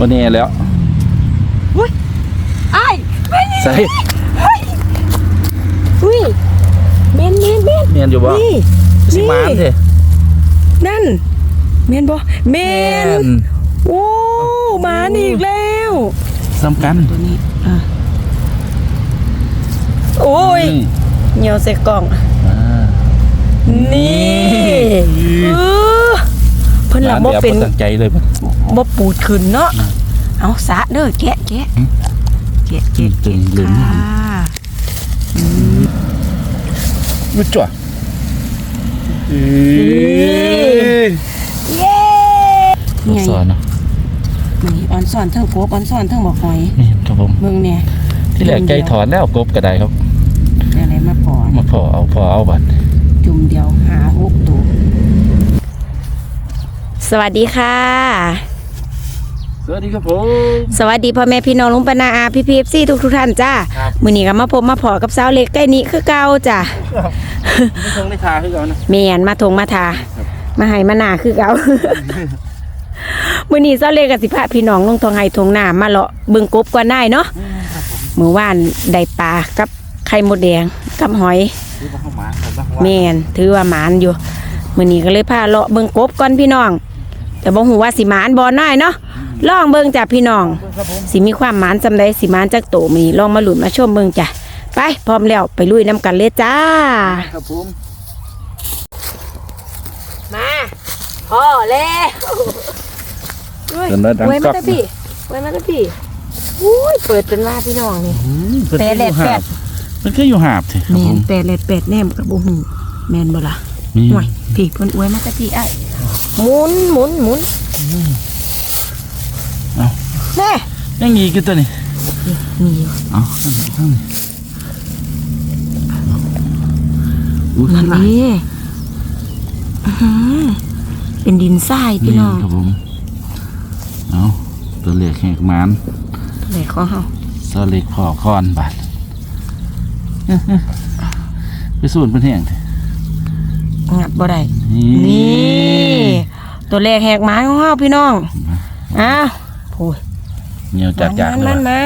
วันนี้แล้วไอ้ายแม่นใส่อุ้ยเมนเมนเมนเมียนอยู่บ่นี่สิมานเถอะนั่นเมนบ่เมนโอ้หมานี่อีกแล้วสำคัญตัวนี้อะโอ้ยนี่เหนียวใส่กล่องอ่านี่เออเพิ่นหลับบ่แบบเป็นตั้งใจเลยบ่บ่ปูดขึ้นเนาะ เอาสะเด้อแกะแกะแกะแกะตึแกะงลืมค่ะรู้จักเอ้ยเย้ลูกศรเนาะนี่ออนซ่อนเทิงกบออนซ่อนเทิงบอกหอยนี่ครับผมเบิ่งเนี่ยที่แรกใจถอนแล้วกบก็ได้ครับ อะไรมาพอมาพอเอาพอเอาบัดจุ่มเดียวหาหกตัว สวัสดีค่ะ สวัสดีครับผม สวัสดีพ่อแม่พี่น้องลุงปนาอาพี่พีเอฟซีทุกทุกๆท่านจ้าครับ มื้อนี้ก็มาพบมาพอกับสาวเล็กใกล้นี้คือเก่าจ้ะไม่คงได้ทาให้ก่อนนะ เมียนมาทงมาทามาให้มาหนาคือเก่ามื้อนี้เจ้าเล็กกับสิพาพี่น้องลงทงไห้ทงนามาเลาะเบิ่งกบก่อนได้เนาะมื้อวานได้ปลากับไข่มดแดงกับหอยนี่บ่เข้ามาครับบ่แม่นถือว่าหมานอยู่มื้อนี้ก็เลยพาเลาะเบิ่งกบก่อนพี่น้อง แต่บ่ฮู้ว่าสิหมานบ่น้อยเนาะ ลองเบิ่งจ้ะพี่น้องครับผมสิมีความหมานจำได้สิหมานจักโตมื้อนี้ลองมาลุ้นมาชมเบิ่งจ้ะไปพร้อมแล้วไปลุยน้ำกันเลยจ้า ครับผมมาพ่อแล้วเดินได้ดังไว้มาก๊อกตะพี่ไว้มาตะพี่อุ้ยเปิดเป็นว่าพี่น้องนี่ อืมเพิ่นแปดแหลดแปดเพิ่นก็อยู่หาบเถอะครับแมผนมแปดเลดแปดแนมกับบุหูแมนบ่ล่ะนี่ห่วยพี่เพิ่นอวยมาตะพี่ไอ้ายหมุนหมุนหมุนเอา แม่ยังอีกอยู่ตัวนี้นี่อยู่เอาข้างนี้ข้างนี้อุ้ยนั่ข้านงหลังนี่อื้อหือเป็นดินทรายพี่น้องครับผมเอาตัวเล็กแหกหมันไหนของเฮาสเล็กพอคอนบาดไปสูนเพิ่นแห้งเถอะงัดบ่ได้นี่นี่ตัวแรกแหกหมาของเฮาพี่น้องอ้าวโอ้ย เหนียวจัดจานมัเลนยมันมั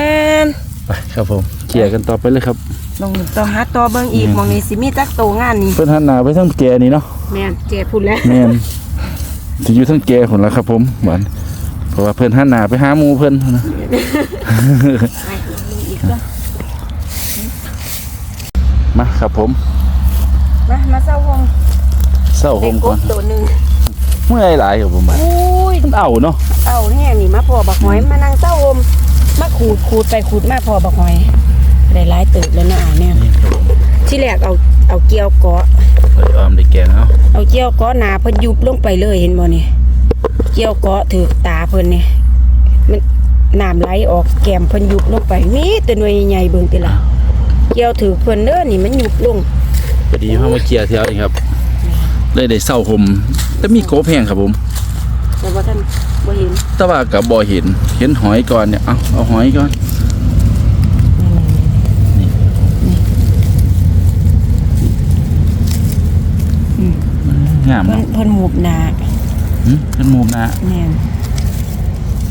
นไปครับผมเขี่ยร์กันต่อไปเลยครับ ลงหนึ่งต่อหาต่อเบิ่งอีกอืมหมองนี้สิมีจักโตงานนี่เพิ่นหันหน้าไปทางแกนี่เนาะแม่นเจ็พูดแล้วแม่นสิอยู่ทางแกคนละครับ ผมหวานเพราะว่าเพิ่นหันหน้าไปหาหมู่เพิ่นนะไปอีกก็มาครับผมมามาเศร้าห้องเศร้าโฮเด็กมกก่อบนตัวหนึ่งเมื่อยหลายครับผมบัดอุ้ย มันเอาเนาะเอาเนี่ยนี่มาพอบักหอยมานั่งเศร้าโฮมมาขูดขูดไปขูดมาพอบักหอยได้หลายตึกแล้วนะอ่าเนี่ยนี่ครับผมที่แรกเอาเอาเกี่ยวเกาะไปออมได้แกงเนาะเอาเกี่ยวเกาะหนาเพิ่นยุบลงไปเลยเห็นบ่นี่เกี่ยวเกาะถือตาเพิ่นนี่มันน้ำไหลออกแก้มเพิ่นยุบลงไปมีแต่หน่วยใหญ่ๆเบิ่งติล่ะเกี่ยวถือเพิ่นเด้อนี่มันยุบลงพอดีเฮามาเกี่ยร์แถวนี้ครับเลยได้เศร้าโฮมแต่มีโกบแห้งครับผม แต่ว่าท่านบ่เห็นแต่ว่ากับบ่เห็น เห็นหอยก่อนเนี่ย เอาเอาหอยก่อนงามเพิ่นเนาะเพิ่นหมูบหนาหึเป็นมุมนะแม่น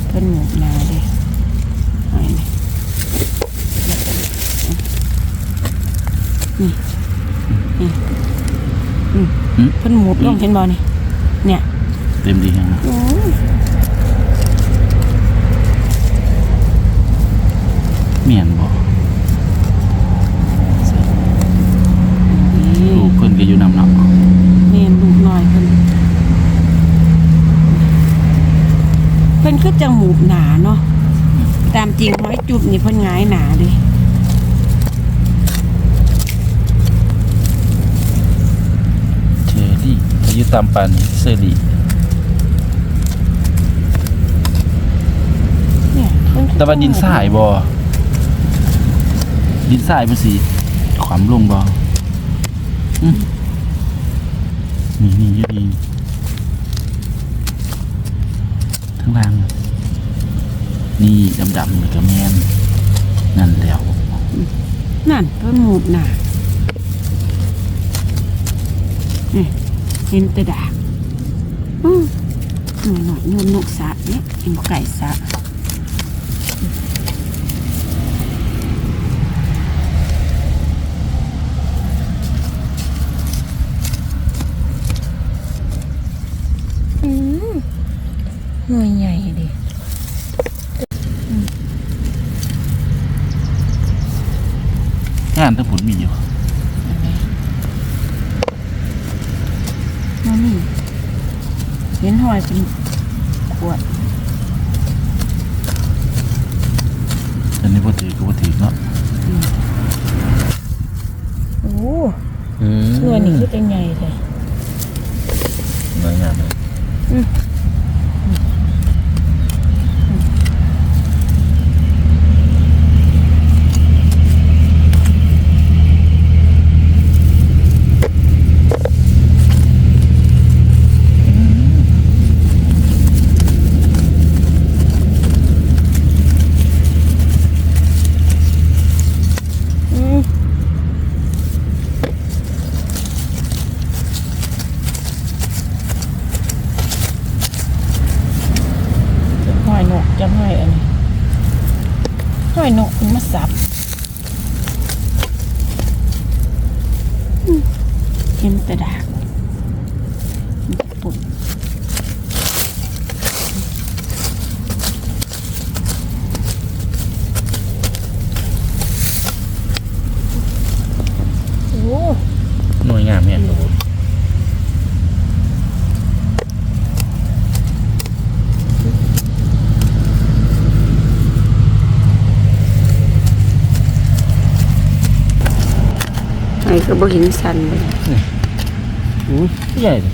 เพิ่นหมูบหนาเด้หอยนี่นี่อืมหึเพิ่นหมูบลงเห็นบ่นี่เนี่ย เต็มดียังนะอืมเมียนบ่นี่ลูกเพิ่นก็อยู่นำเนาะแม่นลูกน้อยเพิ่นเพิ่นคือจังหมูบหนาเนาะตามจริงหอยจุบนี่เพิ่นหงายหนาเด้เชอรี่อายุตามปานนี่เซรี่ เนี่ยเพิ่นคือ แต่ว่าดินทรายบ่ดินทรายมันสิขวามลงบ่อืมนี่นี่อยู่นี่ทั้งล่างนี่ดำๆนี่ก็แม่นนั่นแล้วนั่นเพิ่นหมูหนานี่เห็นแต่ดากอืมหน่อยหน่อยนวลนกสะเนี่ยเห็นไก่สะ ก็บ่เห็นสันเลยอู้ใหญ่เลย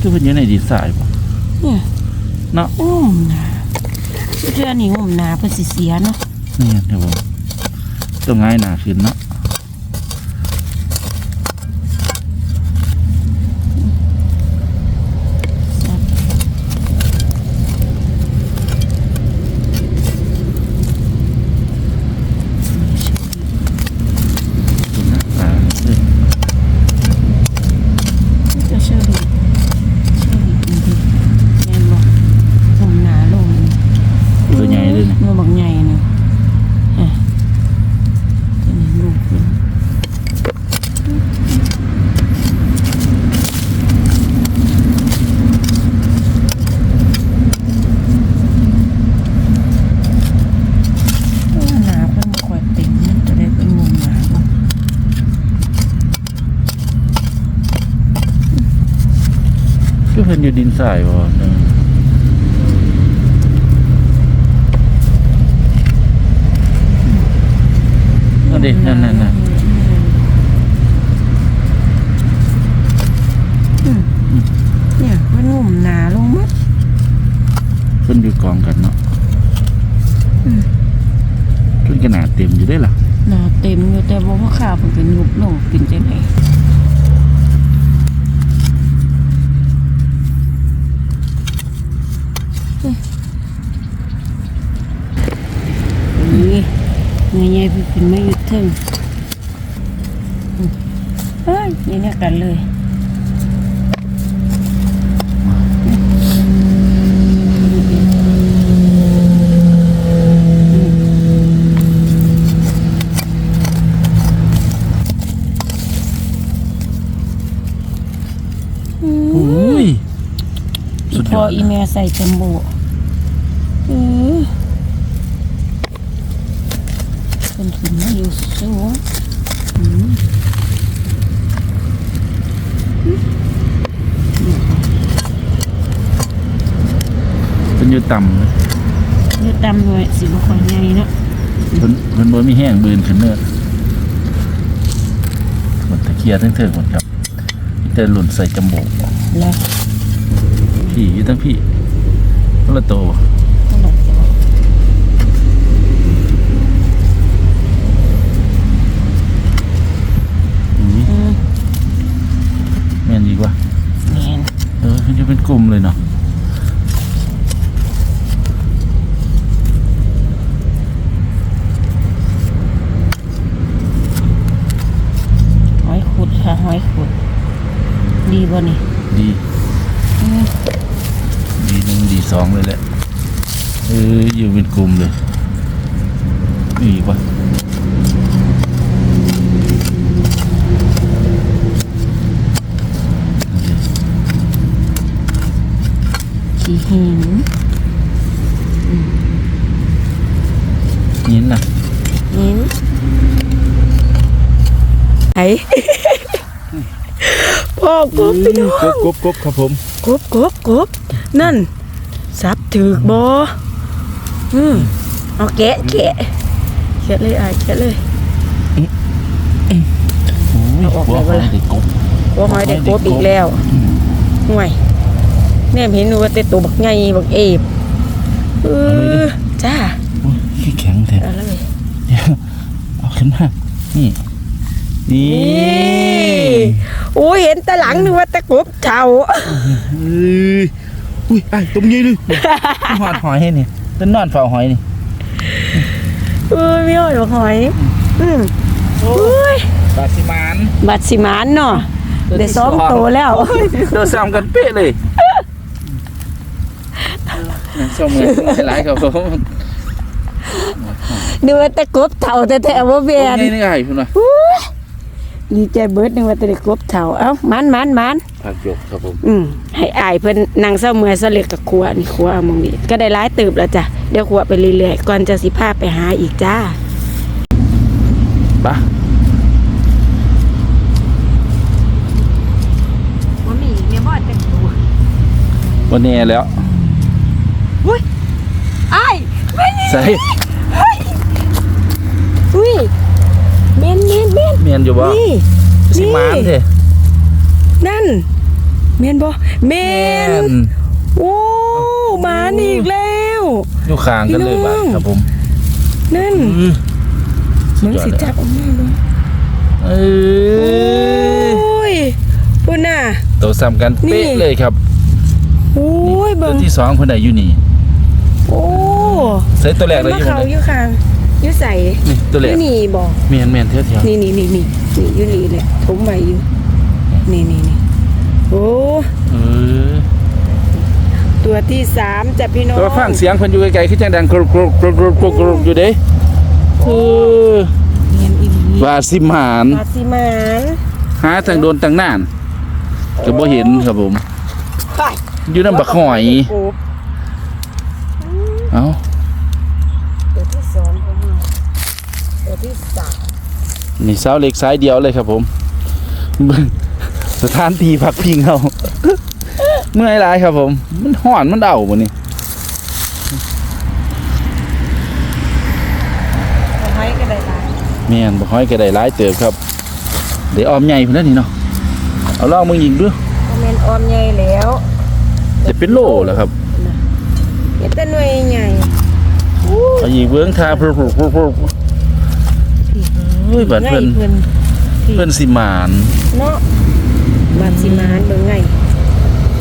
คือเพิ่นอยู่ในดีไซน์ป่ะเนี่ยเนาะงุ่มหนาเทื่อนี่งุ่มหนาเพิ่นสิเสียเนาะนี่ครับผมต้องง่ายหนาขึ้นเนาะ ตัวหน้าตาเอ้ย จะเชื่อดีเชื่อดีจริงๆแม่นบ่งุ่มหนาลง ตัวใหญ่เลยนะ งุ่มบักใหญ่นึงอะตัวนี้ลูกเพิ่นเออหนาเพิ่นบ่ค่อยเต็มมันจะได้เป็นงุ่มหนาบ่ คื อเพิ่นอยู่ดินทรายบ่เออนั่นดินั่นนั่นนั่นอืมเนี่ยมันงุ่มหนาลงมัดเพิ่นอยู่กองกันเนาะอืมเพิ่นขนาดเต็มอยู่ได้ล่ะหนาเต็มอยู่แต่บอกว่าขามันเป็นงุบลงเป็นจังไงนี่ เงยใหญ่พี่เป็นไม่หยุดเทิงเฮ้ยนี่เนี่ยกันเลยอุ้ยสุดยพออดอีเมลใส่จมูกเออ เป็นขึ้นมาอยู่สูงอืมเพิ่นอยู่ต่ำเลยเลือดดำด้วยสิบคนใหญ่เนาะเพิ่นเพิ่นบ่มีแห้งบืนขึ้นเนื้อหมดตะเคียนทั้งเทิงหมดครับแต่หล่นใส่จมูกแล้ว พี่อยู่ทั้งพี่คนละโตวก็หลบตัว อุ้ย อืม แม่นดีกว่า เนียน เออมันจะเป็นกลุ่มเลยเนาะหอยขุดค่ะหอยขุด ดีบ่นี่ ดีอืมดีหนึ่งดีสองเลยแหละเอออยู่เป็นกลุ่มเลยอีกวะ ขี้หินยินน่ะหินไอพ่อกบพี่น้องกบกบกบครับผมกบกบกบนั่นสับถือกบออืมเอาแกะแกะแกะเลยไอ้ายแกะเลยโอ้ยเอาออกหัวได้หปะอยล่ะได้กบว่าหอยได้กบอีกแล้วอืมห่วย แน่เห็นว่าแต่ตัวบักใหญ่บักเอฟเออจ้าโอ้ยขี้แข็งแท้เอาเลยเดี๋ยวเอาขึ้นมานี่นี่นี่โอ้ยเห็นแตะหลังนึกว่าแตะกบเท่าเอ้ยอุ้ยไอ้ตรงนี้เลยหอดหอยให้นี่ต้นนอนเฝ้าหอยนี่เออไม่อ่อยบักหอยอืมโอ้ยปลาสิมานบัดสิมานเนาะตัวที่ได้ซ้อมสองโตแล้วเราซ้ำกันเป๊ะเลย ส่งเลยหลายครับผมนึกว่าแตะกบเท่าแต่แต่ว่าเบียนนี่นี่ไงคุณว่าดีใจเบิดนึกว่าแตะกบเท่าเอ้ามันมันมันผักหยกครับผมอืมให้อายเพิ่นนั่งเศร้าเมื่อยเสเล็กกับครัวนี่ครัวเอามองนี่ก็ได้ร้ายตืบแล้วจ้ะเดี๋ยวครัวไปเรื่อยๆก่อนจะสิพาไปหาอีกจ้าปะว่ามีเมียบ่แต่ตัววันนี้แล้ว อุ้ยอายไม่นี่ใส่อุ้ยเมนเมนเมนเมียนอยู่บ่นี่ สิมานเถอะนั่นเมนบ่เมแม่นนโอ้หมานี่อีกแล้ว อยู่ข้างกันเลยบ่ะพี่น้องครับผมนั่นอือมึงสิจับออกมาดูเอโอ้อยพุ่นน่ะ ตัวซ้ำกันนี่เป๊ะเลยครับโอ้ยตัเบิ่วงที่สองคนใดอยู่นี่ โอ้ใส่ตัวแรกเลยมาอยู่เขานี่อยู่ข้างอยู่ใส่นี่ตัวอแรกยู่นี่บอกเมียนเมียนเที่ยวเที่ยวนี่นี่นี่นี่นี่อยู่นี่แหละผมไว้อยู่นี่นี่นี่โอ้เออตัวที่สามจ้ะพี่น้องตัวฟังเสียงเพิ่นอยู่ไกลๆคือจังดังกรุบกรุบกรุบกรุบกรุบกรุบอยู่เด้คือเนียนอีหลีว่าสิมานปลาซิมานหาทางโดนทางนานก็บ่เห็นครับผมไปอยู่น้ำบักหอยโอ้ เอ้าตัวที่สองของเราตัวที่สามนี่เสาเหล็กสายเดียวเลยครับผมเบิ่งสถานที่พักพิงเขาเมื่อยหลายครับผม มันห่อนมันเดาบ่นี่เอาไว้ก็ได้หลายแม่นบักหอยก็ได้หลายเติบครับ เดี๋ยวออมใหญ่พุ่นแล้วนี่เนาะเอาลองมึงยิงดูโมเมนออมใหญ่แล้ว จะเป็นโลแล้วครับ เห็นแต่หน่วยใหญ่เอายิงเบื้องทาพรุพรุพรุพรุเฮ้ยบาดไงเพิ่นเพิ่นเพิ่นสิมานเนาะบาดสิมานเบิ่งไง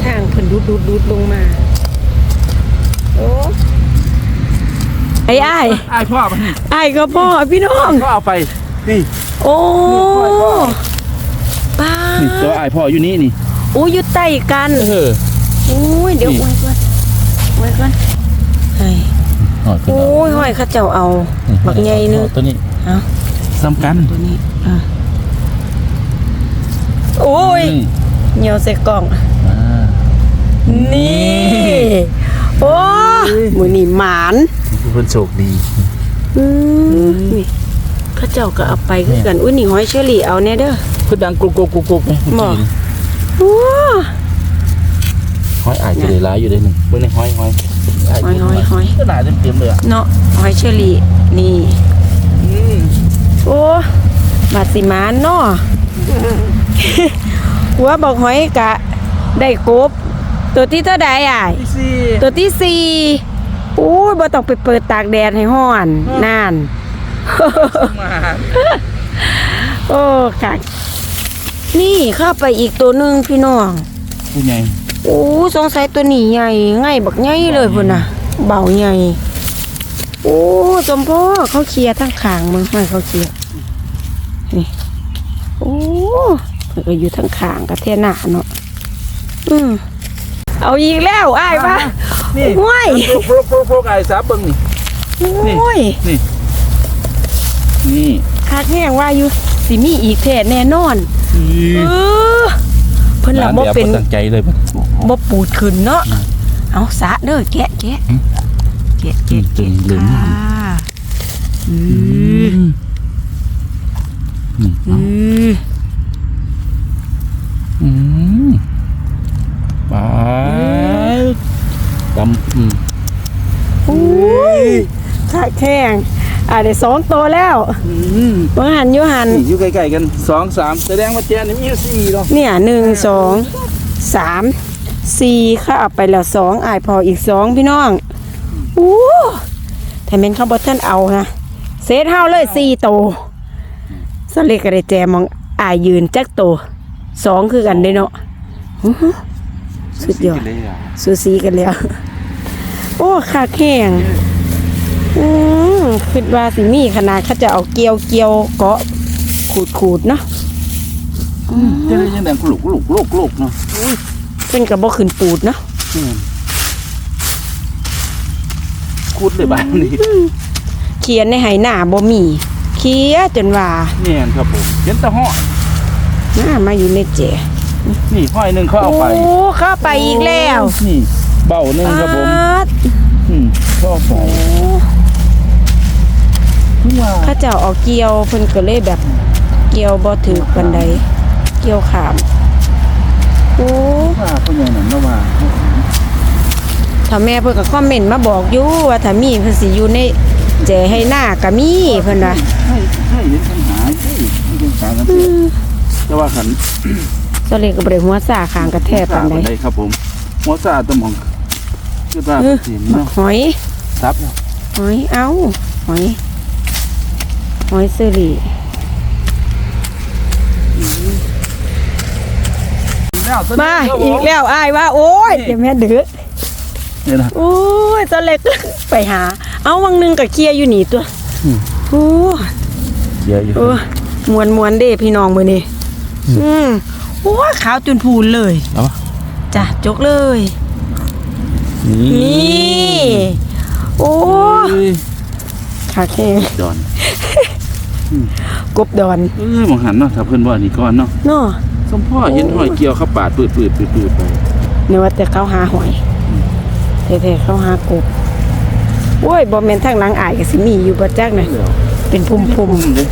ทางเพิ่นดูดดูดดูดลงมาโอ้ไอ้ไอ้ายอ้พ่อไอ้ก็พ่อพี่น้องก็เอาไปนี่โอ้ป้านี่ตัวไอ้พ่ออยู่นี่นี่โอ้อยู่ใต้กันเออโอ้ยเดี๋ยวไว้ก่อนไว้ก่อน หอดเพิ่นโอ้เอายห้อยเขาเจ้าเอาบักใหญ่นึงตัวนี้เอาสำคัญตัวนี้อะโอ้ยนี่เหนียวใส่กล่องอ่านี่โอ้มือนี่หมานนี่คือเพิ่นโชคดีอืมนี่เข้าเจ้าก็เอาไปคือกันอุ้ยนี่หอยเชอรี่เอาแน่เด้อคือดังกรุบกรุบกรุบกรุบไหมบ่โอ้ห้อยอายจะได้ร้ายอยู่ได้หนึ่งเบิ่งในห้อยห้อย หอยหอยหอยก็หนาเต็มเต็มๆเลยอะเนาะหอยเชอรี่นี่โอ้บาดสิหมานเนาะหัวบอกหอยกะ ได้กบ ตัวที่เท่าใดอะพี่ซี่ตัวที่สี่อู้ยบ่ต้องไปเปิดตากแดดให้ห้อนนานมาโอ้ค่ะ นี่เข้าไปอีกตัวหนึ่งพี่น้องผู้ใหญ่ โอ้สงสัยตัวนี้ใหญ่ไงบักใหญ่เลยพุ่นน่ะ เบาใหญ่โอ้สมพ่อเขาเคลียร์ทั้งขางมึงไม่เขาเคลียร์นี่โอ้เพิ่นก็อยู่ทั้งขางกับเทหนาเนาะอืมเอาอีกแล้วอ้ายปะนี่ห้วยโปรโปรโปรไอ้สาเบิ่งนี่นี่โอ้ยนี่นี่คักแห้งว่าอยู่สิมีอีกแท้แน่นอนเออ เพิ่นละบ่แบบเป็นตั้งใจเลยบ่ปูดขึ้นเนาะเอาสะเด้อแกะแกะแกะแกะจริแกะงเลยค่ะอือนี่อืออืมไปตำอืมอุ้ยคักแห้ง อ่าได้สองตัวแล้วอืมเบิ่งหันอยู่หันนี่อยู่ใกล้ๆกันสองสามแสดงว่าแจนี่มีอยู่สี่เนาะเนี่ยหนึ่งสองสามสี่ค่ะเอาไปแล้วสองอายพออีกสองพี่น้องอู้แต่เมนเขาบอท่านเอานะเซตเฮาเลยสี่โตวสเลกกระไดแจมองอายยืนจักโตวสองคือกันเด้เนาะอื้อหือสุดยอดเลยอะสูสีกันแล้ว โอ้ขาแข็งอืม คิดว่าสิมีขนาดเขาจะเอาเกียวเกียวเกาะขูดขูดๆเนาะจะได้ยังดังกลุกลุกลุกลุกเนาะเป็นกระบอกขึ้นปูดเนาะอืมคูดเลยบ้านนี่เขียนในไหหน้าบ่มีเขียจนว่าเนี่ยครับผมเห็นแตะห้อยหน้ามาอยู่ในเจนี่ห้อยหนึ่งเขาเอาไปโอ้เข้าไปอีกแล้ว นี่ เบ้าหนึ่งครับผมปาดอืมเขาเอาไปว่าเข้าเจ้าเอาเกี่ยวเพิ่นก็เลยแบบเกี่ยวบ่ถือกันใดเกี่ยวขามโอ้ว่าเขาอย่างนั้นนะว่าถ้าแม่เพิ่นก็คอมเมนต์มาบอกอยู่ว่าถ้ามีเพิ่นสิอยู่ในเจให้หน้าก็มีเพิ่นว่าให้ให้เห็นปัญหาใช่ไม่เป็นการกันเสียแต่ว่าขันก็เลยก็บ่ได้หัวซ่าข้างกระแทกปานใดได้ครับผมหัวซาตะมองคือว่าเออสินบักเนาะหอยซับแล้วหอยเอ้าหอย หอยเซอรี่มาอีกแล้วอ้ายว่า โอ้ยเดี๋ยวแม่เดือเนี่ยนะโอ้ยตอนแรกไปหา เอาวังหนึงกับเคลียร์อยู่นี่ตัวอืมโอ้เยอะอยู่เออมวนมวนๆเด้พี่น้องมือนี่อืมโอ้ยขาวจนพูนเลยเอาปะจ้ะจกเลย นี่ โอ้เอ้ยขาแข้งดอน กบดอนเออมองหันเนาะถ้าเพิ่นว่านี่ก่อนเนาะเนาะสมพ่อเห็นหอยเกี่ยวเขาปาดปืดปืดปืดปืดไปเนี่ยว่าแต่เขาหาหอยแท้ๆเขาหากบโอ้ยบ่แม่นทางหลังอายก็สิมีอยู่บ่จักน่ะเป็นพุ่มพุ่มเลย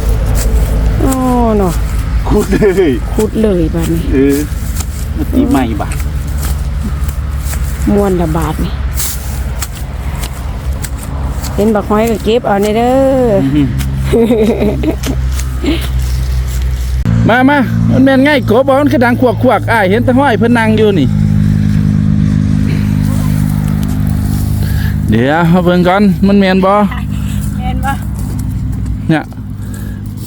ๆอ๋อเนาะคุดเลยคุดเลยบัดนี้เออมาตีใหม่บาดม่วนละบาทนี่เห็นบักหอยก็เก็บเอาในเด้อ มามามันแม่นง่ายกบบ่มันคือดังขวกขวกอ้ายเห็นแต่ห้อยเพิ่นนั่งอยู่นี่ เดี๋ยวเอาเบิ่งก่อนมันแม่นบ่เห็นบ่เนี่ย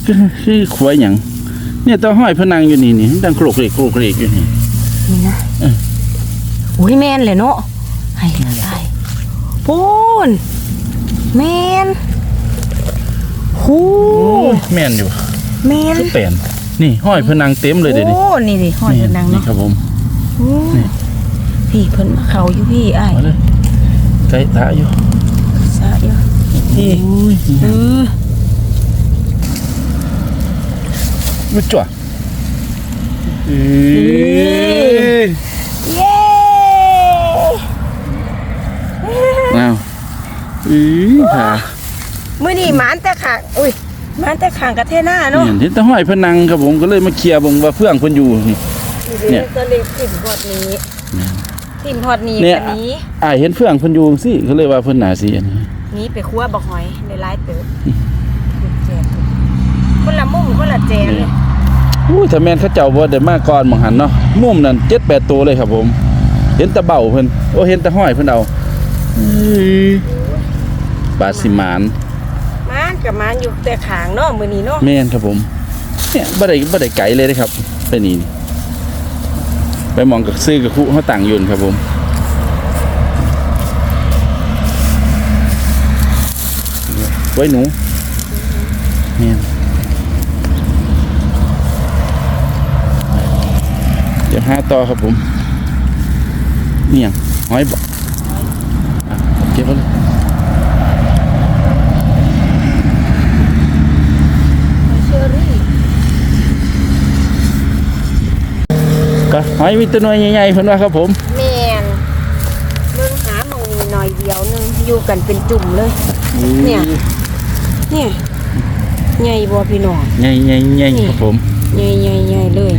คือคือขวยหยังเนี่ยแต่ห้อยเพิ่นนั่งอยู่นี่นี่ดังโครกเรกโครกเรกอยู่นี่นี่นะอุ้ยแม่นเลยเนาะให้ได้พูนแม่น หูแม่นอยู่แม่นคือแปลนนี่ห้อยเพิ่นนั่งเต็มเลยเดี๋ยวนี้โอ้นี่ดิหอยเพิ่นดังนี่เนาะครับผมโอ้นี่พี่เพิ่นมาเขาอยู่พี่อ้ายมาเลยไก่ตาอยู่ซะอยู่นี่อุ้ยเออมุจ่วเอ้ยเย้อ้าวอีค่ะ มื้อนี้หมานแต่ขางอุ้ยหมานแต่ขางกระเทหน้าเนาะเนี่ยเห็นแต่ห้อยเพิ่นนั่งครับผมก็เลยมาเคลียร์เบ่งว่าเพื่อนเพิ่นอยู่นี่ เนี่เนี่ยยก็เลยติ่มพอดนี้ติ่มพอดนี้เนี่ยกันนี้อ้ายเห็นเพื่อนเพิ่นอยู่สิก็เลยว่าเพิ่นน่าสิอันนี้นี้ไปคั่วบักหอยในร้ายเติบแจกคนละมุมคนละแจงเลยอู้ถ้าแม่นเขาเจ้าบ่ได้มาก่อนหมองหันเนาะมุมนั้น7-8ตัวเลยครับผม เห็นแต่เบ้าเพิ่นโอ้เห็นแต่ห้อยเพิ่นเอาอื้อปลาสิมานมาน กับมานอยู่แต่ขางเนาะมือนี้เนาะแม่นครับผมเนี่ยบ่ได้บ่ได้ไกลเลยนะครับ ไปนี่นี่ไปมองกับซื้อกับคุเขาต่างอยืนครับผมไว้หนูแม่นเดี๋ยวหาต่อครับผมเนี่ยงหอยบอกอะเก็บไว้เลย ไปหอยมีแตัวหน่วยใหญ่ๆเพิ่นว่าครับผมแม่นเบิ่งหาหมองนี้หน่อยเดียวหนึงอยู่กันเป็นจุ่มเลย เนี่ย เนี่ยใหญ่บ่พี่น้อง ใหญ่ใหญ่ใหญ่ครับผม ใหญ่ใหญ่ใหญ่เลย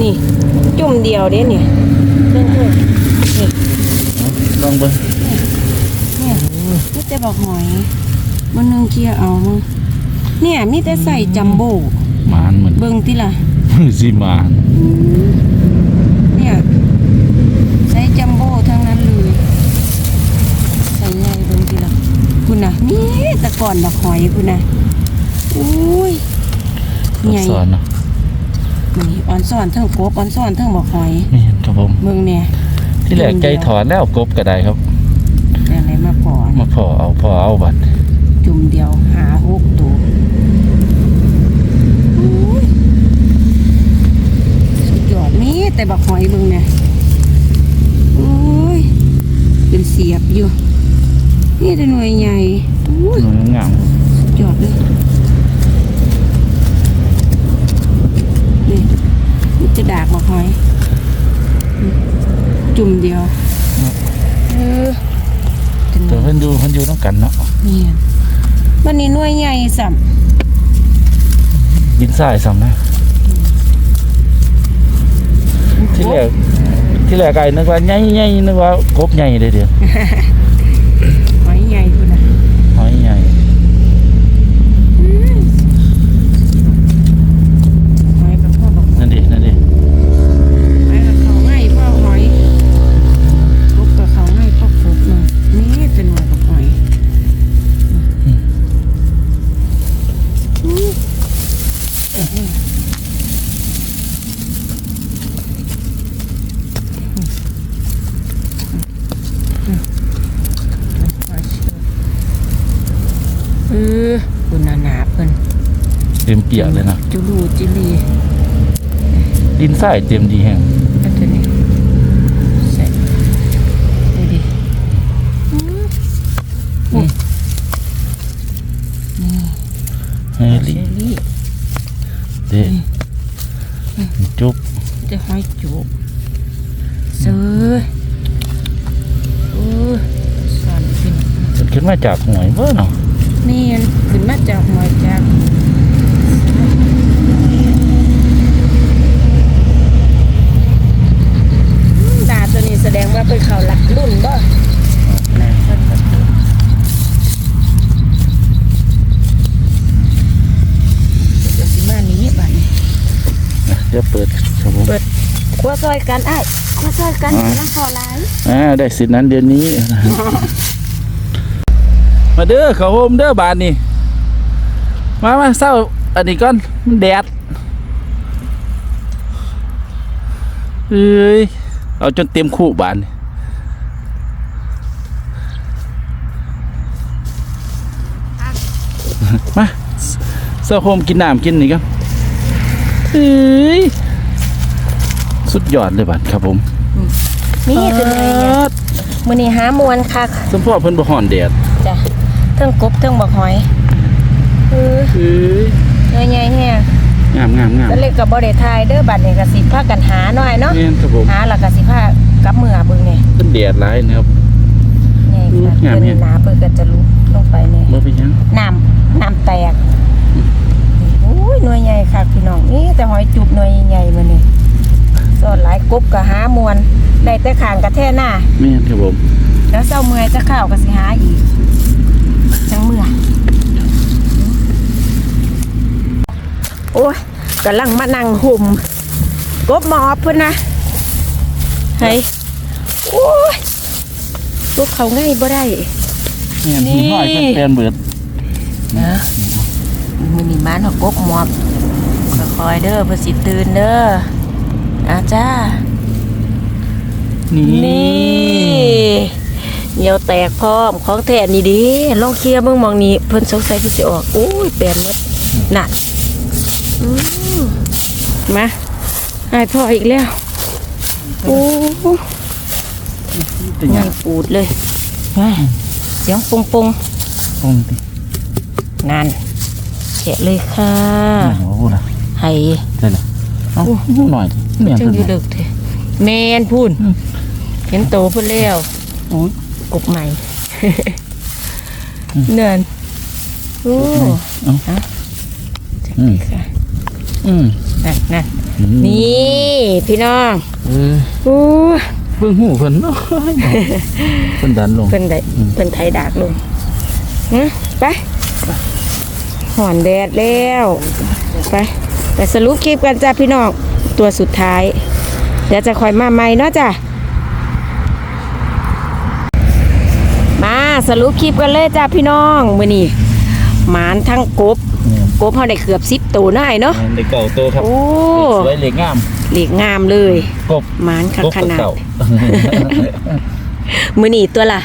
นี่ จุ่มเดียวเด้เนี่ยเพิ่งเพิ่งนี่ลองเบิ่งเนี่ยนี่แต่บอกหอยมันนึงเคลียร์เอามึงเนี่ยมีแต่ใส่จัมโบ้หมานเหมือนเบิ่งติล่ะ สิหมานเนี่ยใส่จัมโบ้ทั้งนั้นเลยใส่ใหญ่เบิ่งติล่ะคุณ น่ะนี่แตะก่อนดอกหอยคุณน่ะอุ้ยใหญ่สอนเนาะนี่อ่อนซ่อนเทั้งกบอ่อนซ่อนเทั้งบอกหอยนี่ครับผมเบิ่งเนี่ยที่แรกใจถอนแล้วกบก็ได้ครับแต่อะไรมาก่อนมาพอเอาพอเอาบัดจุ่มเดียวหาหกตัวอุ้ยสุดยอดมีแต่บักหอยเบิ่งเนี่ยโอ้ยเป็นเสียบอยู่ นี่แต่หน่วยใหญ่อุ้ยหน่วยงามสุดยอดเลยนี่นี่จะดากบักหอยอืมจุ่มเดียวเออเป็นแต่เพิ่นดูเพิ่นอยู่ต้องกันเนาะเนี่ยวันนี้หน่วยใหญ่สัมดินทรายซ้ำนะที่แรกที่แรกไอ้นึกว่าใหญ่ๆนึกว่ากบใหญ่เลยเดียว ปียกเลยนะจุลูจิลีดินทรายเต็มดีแห้งก็ตัวนี้ใส่ดูดิอืมนี่เฮ้ยเชลิอรี่เด้จุ๊บจะห้อยจูบเสือโอ้ยสอนขึ้นขึ้นมาจากหวยเบ้อเนาะนี่ขึ้นมาจากหอยจาก ดาตัวนี้แสดงว่าเป็นเขาหลักรุ่นบ่นะเพิ่นก็เดี๋ยวสิมานี้บัดนี้เดี๋ยวเปิดครับผมเปิดครัวซอยกันไอ้ายครัวซอยกันอ่าน้ำพอหลายอ่าได้สิทธิ์นั้นเดือนนี้ มาเด้อเขาโฮมเด้อบานนี่มามาเศร้า อันนี้ก่อนมันแดดเอ้ยเอาจนเต็มคู่บานนี่มาเศร้าโฮมกินน้ำกินนี่กันเอ้ยสุดยอดเลยบานครับผม นี่คือไงเนี่ยมื้อนี้หามวนคักสมพ่อเพิ่นบ่ฮ้อนแดดจ้ะเทิงกบเทิงบักหอยเออ เอ้ยเงยใหญ่แฮงงามงามงามแล้วเล็กก็บ่ได้ทายเด้อบัดนี้ก็สิพากันหาหน่อยเนาะแม่นครับผมหาแล้วก็สิพากลับมือเบิ่งนี่เป็นแดดหลายนะครับใหญ่ค่ะงามเพิ่เนี่ย นหนาเพิ่นก็จะลุกลงไปนี่บ่เป็นหยังน้ำน้ำแตกโอ้ยหน่วยใหญ่ค่ะพี่น้องนี่แต่หอยจุบหน่วยใหญ่ๆมื้อนี้สอนหลายกบก็หามวนได้แต่ข้างกระแท่หน้า แม่นครับผมแล้วเศร้าเมื่อยจะข้าวก็สิหาอีกจังเมื่อย โอ้ยกำลังมานั่งห่มกบหมอบเพิ่นนะเฮ้ยโอ้ยลูกเขาง่ายบ่ได้แม่นนี่มีห้อยเพิ่นแปลนเบิดนะมือนี่มันเขากบหมอบค่อยๆเด้อเพื่อสิตื่นเด้ออาจ้า นี่นี่เหนียวแตกพร้อมของแท้นี่ดิลองเคลียร์เบิ่งหมองนี้เพิ่นสงสัยที่สิออกโอ้ยแปลนหมดนั่นอื มมาหายพ่ออีกแล้ว โอ้โหเป็นหงายังนปูดเลยเสียงปงปงตรงติๆนั่นแกะเลยค่ะโอ้โหล่ะให้ได้ล่ะเอาหน่อยแม่นจังอยู่ดึกเถอะแมนพูนอืมเห็นโตพุ่นแล้วโอ้ยกบใหม่เนินโอ้เอาฮะอืมค่ะ อืมนั่นนั่นอืมนี่พี่น้องเออโอ้เบิ่งหูเพิ่นเนาะเพิ่นดันลง เพิ่นได้อืมเพิ่นไทยดากลงฮะไปหอนแดดแล้วไปไปสรุปคลิปกันจ้าพี่น้องตัวสุดท้าย เดี๋ยวจะคอยมาใหม่เนาะจ้ะมาสรุปคลิปกันเลยจ้าพี่น้องมื้อนี้หมานทั้งกบ กบเฮาได้เกือบ10ตัวได้เนาะในเก่าโตครับโอ้สวยเหล็กงามเหลีกงามเลยกบหมานคักกบขนาดเก่ามื้อนี้ตัวละ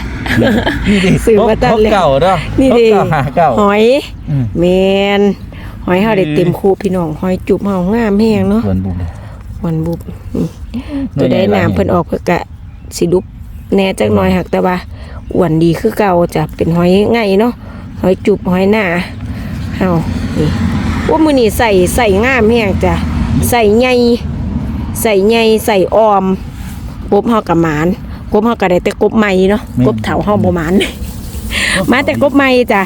นี่ดิซื้อมาตั้งกบเลยเก่าเนาะนี่ดิกบเก่าหาเก่าหอยอืมแมนหอยเฮาได้เต็มคูพี่น้องหอยจุบเฮางามแฮงเนาะเพิ่นบุกเลยหวันบุบอืมหน่ตัววยใหญ่ได้หลายน้ำเพิ่นออกเพิ่นกะสิดุบแหน่จักหน่อยหักแต่ว่าอ้วนดีคือเก่าจ้ะเป็นหอยไงเนาะหอยจุบหอยหน้า เฮานี่ว่ามื้อนี้ใส่ใส่งามแฮงจ้ะใส่ใหญ่ใส่ใหญ่ใส่ออมกบเฮากะหมานกบเฮาก็ได้แต่กบใหม่เนาะกบเฒ่าเฮาบ่หมานมาแต่กบใหม่จ้ะ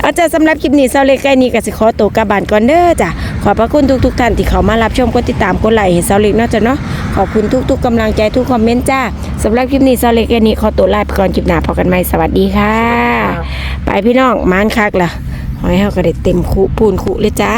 เอาจ้ะสำหรับคลิปนี้เซาเล็กใกล้นี้ก็สิขอตัวกลับบ้านก่อนเด้อจ้ะขอบพระคุณทุกๆท่านที่เข้ามารับชมกดติดตามกดไลค์ให้เซาเล็กเนาะจ้ะเนาะขอบคุณทุกๆกำลังใจทุกคอมเมนต์จ้าสำหรับคลิปนี้เซาเล็กใกล้นี้ขอตัวลาไปก่อนคลิปหน้าพบกันใหม่สวัสดีค่ะ ไปพี่น้องมานคักล่ะ หอยเฮาก็ได้เต็มคุปูนคุเลยจ้า